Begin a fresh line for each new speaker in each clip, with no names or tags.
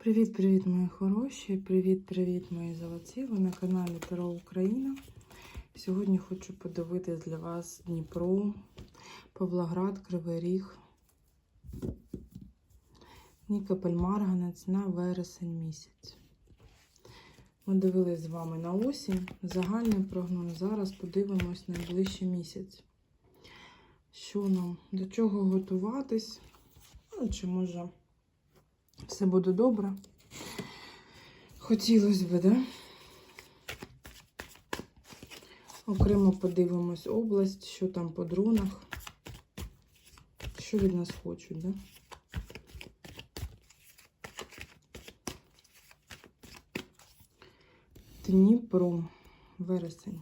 Привіт-привіт, мої хороші! Привіт-привіт, мої золоті! Ви на каналі Таро Україна. Сьогодні хочу подивитись для вас Дніпро, Павлоград, Кривий Ріг, Нікополь Марганець на вересень місяць. Ми дивились з вами на осінь. Загальний прогноз. Зараз подивимось найближчий місяць. Що нам, до чого готуватись? Ну, чи може все буде добре. Хотілося б, да? Окремо подивимось область, що там по дронах, що від нас хочуть, да? Дніпро, вересень.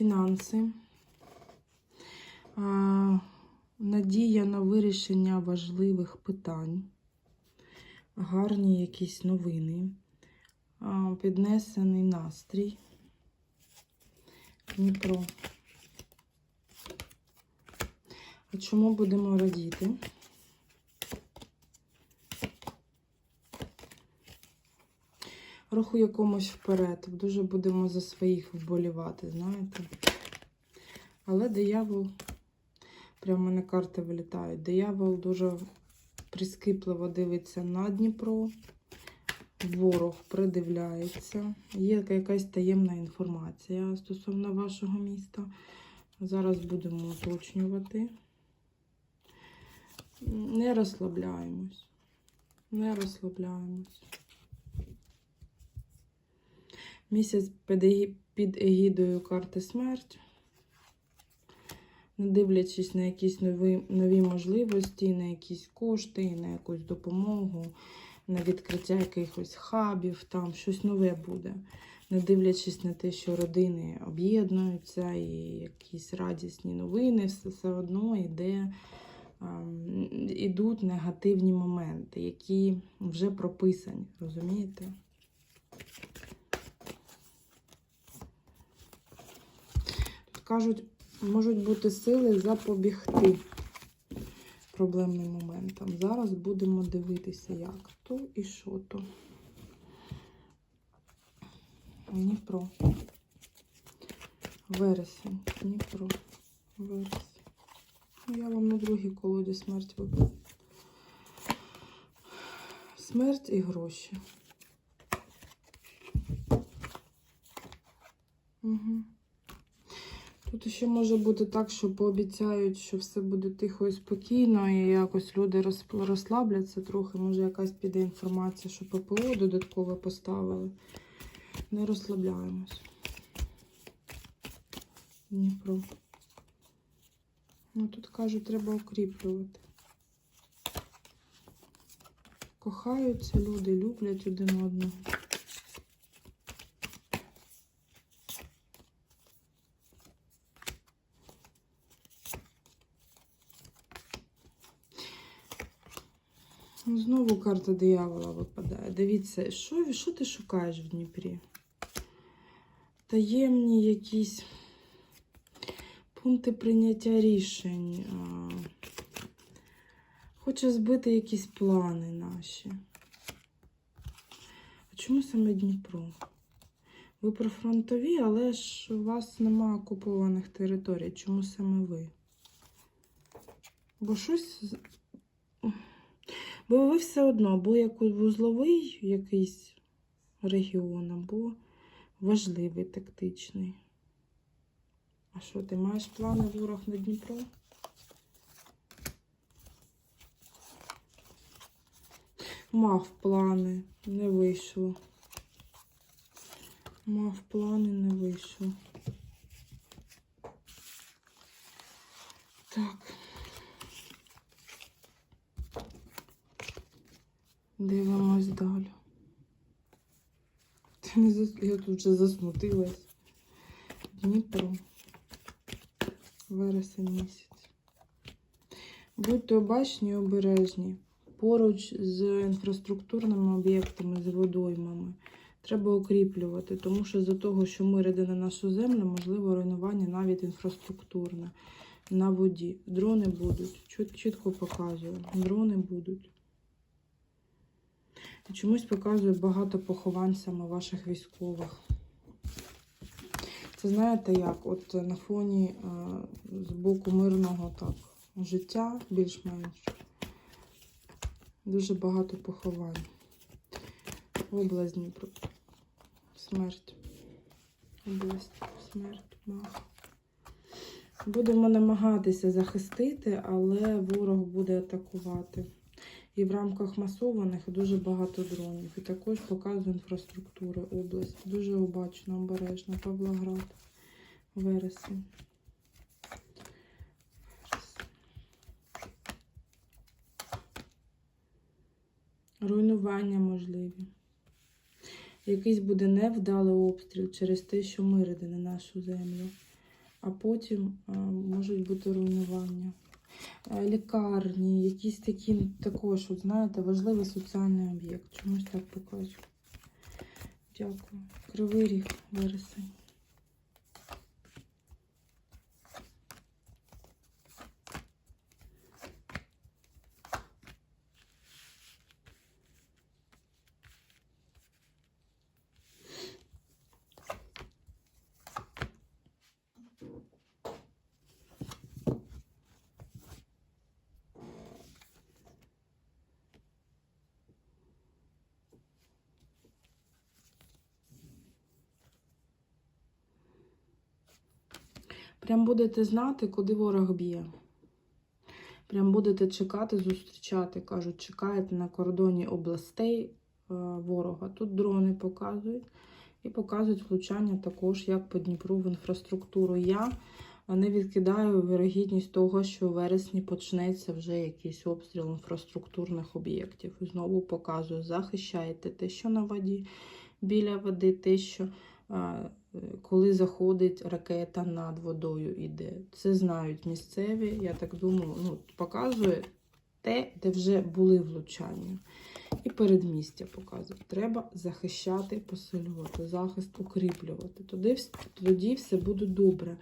Фінанси, надія на вирішення важливих питань, гарні якісь новини, піднесений настрій. Дніпро. А чому будемо радіти? Руху якомусь вперед. Дуже будемо за своїх вболівати, знаєте. Але диявол, прямо на карти вилітають. Диявол дуже прискіпливо дивиться на Дніпро. Ворог придивляється. Є якась таємна інформація стосовно вашого міста. Зараз будемо уточнювати. Не розслабляємось. Не розслабляємось. Місяць під егідою карти смерть. Не дивлячись на якісь нові, нові можливості, на якісь кошти, на якусь допомогу, на відкриття якихось хабів, там щось нове буде. Не дивлячись на те, що родини об'єднуються і якісь радісні новини, все, все одно йде, ем, ідуть негативні моменти, які вже прописані, розумієте? Кажуть, можуть бути сили запобігти проблемним моментам. Зараз будемо дивитися, як то і що то. Дніпро. Вересень. Дніпро. Вересень. Ну, Я вам на другій колоді смерть вибрала. Смерть і гроші. Угу. Тут ще може бути так, що пообіцяють, що все буде тихо і спокійно, і якось люди розслабляться трохи. Може, якась піде інформація, що ППО додатково поставили. Не розслабляємось. Дніпро. Ну, тут кажуть, треба укріплювати. Кохаються люди, люблять один одного. Знову карта диявола випадає. Дивіться, що, що ти шукаєш в Дніпрі? Таємні якісь пункти прийняття рішень. Хоче збити якісь плани наші. А чому саме Дніпро? Ви прифронтові, але ж у вас нема окупованих територій. Чому саме ви? Бо щось Бо ви все одно, або як вузловий якийсь регіон, або важливий тактичний. А що, ти маєш плани ворог на Дніпро? Мав плани, не вийшло. Мав плани, не вийшло. Так. Дивимось далі. Я тут вже засмутилась. Дніпро. Вересень місяць. Будьте обачні і обережні. Поруч з інфраструктурними об'єктами, з водоймами. Треба укріплювати, тому що за того, що мир іде на нашу землю, можливо руйнування навіть інфраструктурне на воді. Дрони будуть. Чітко показую. Дрони будуть. Чомусь показує багато поховань саме ваших військових. Це знаєте як? От на фоні е, з боку мирного так, життя більш-менш. Дуже багато поховань. Область Дніпро. Смерть. Область, смерть, мах. Будемо намагатися захистити, але ворог буде атакувати. І в рамках масованих дуже багато дронів. І також показує інфраструктури області. Дуже обачно, обережно. Павлоград. Вересень. Руйнування можливі. Якийсь буде невдалий обстріл через те, що мир на нашу землю. А потім а, можуть бути руйнування. Е, Лікарні, якісь такі також, от, знаєте, важливий соціальний об'єкт. Чомусь так покажу. Дякую. Кривий ріг, вересень. Прям будете знати, куди ворог б'є. Прям будете чекати, зустрічати. Кажуть, чекаєте на кордоні областей е, ворога. Тут дрони показують. І показують влучання також, як по Дніпру в інфраструктуру. Я не відкидаю вірогідність того, що у вересні почнеться вже якийсь обстріл інфраструктурних об'єктів. Знову показую, захищаєте те, що на воді, біля води, те, що е, коли заходить ракета над водою іде. Це знають місцеві, я так думаю, ну, показує те, де вже були влучання. І передмістя показує. Треба захищати, посилювати, захист укріплювати. Тоді, тоді все буде добре.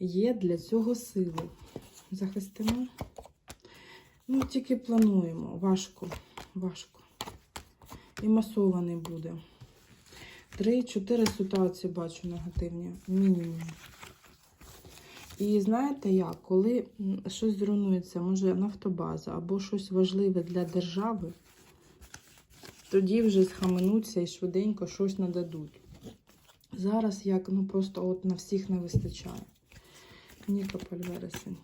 Є для цього сили. Захистимо. Ну, тільки плануємо. Важко. Важко. І масований буде. Три-чотири ситуації бачу негативні. Мінімум. І знаєте як, коли щось зруйнується, може нафтобаза або щось важливе для держави, тоді вже схаменуться і швиденько щось нададуть. Зараз як ну просто от на всіх не вистачає. Нікополь вересень.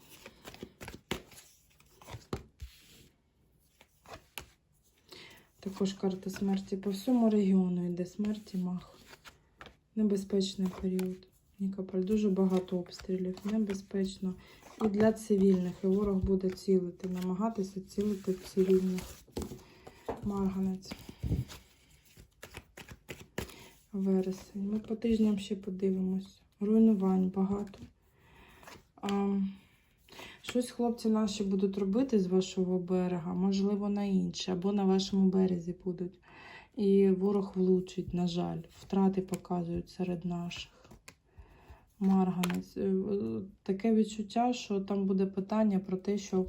Також карта смерті по всьому регіону йде смерті мах. Небезпечний період. Нікополь. Дуже багато обстрілів. Небезпечно. І для цивільних. І ворог буде цілити, намагатися цілити цивільних. Марганець. Вересень. Ми по тижням ще подивимось. Руйнувань багато. А, щось хлопці наші будуть робити з вашого берега, можливо, на інше, або на вашому березі будуть. І ворог влучить, на жаль. Втрати показують серед наших. Марганець. Е, е, Таке відчуття, що там буде питання про те, що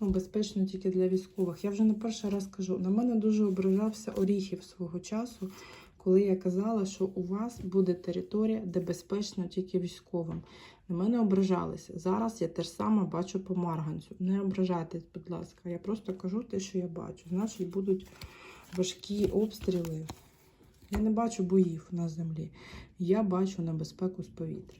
ну, безпечно тільки для військових. Я вже не перший раз кажу, на мене дуже ображався Оріхів свого часу, коли я казала, що у вас буде територія, де безпечно тільки військовим. На мене ображалися. Зараз я те ж саме бачу по Марганцю. Не ображайтесь, будь ласка. Я просто кажу те, що я бачу. Значить, будуть важкі обстріли. Я не бачу боїв на землі. Я бачу небезпеку з повітря.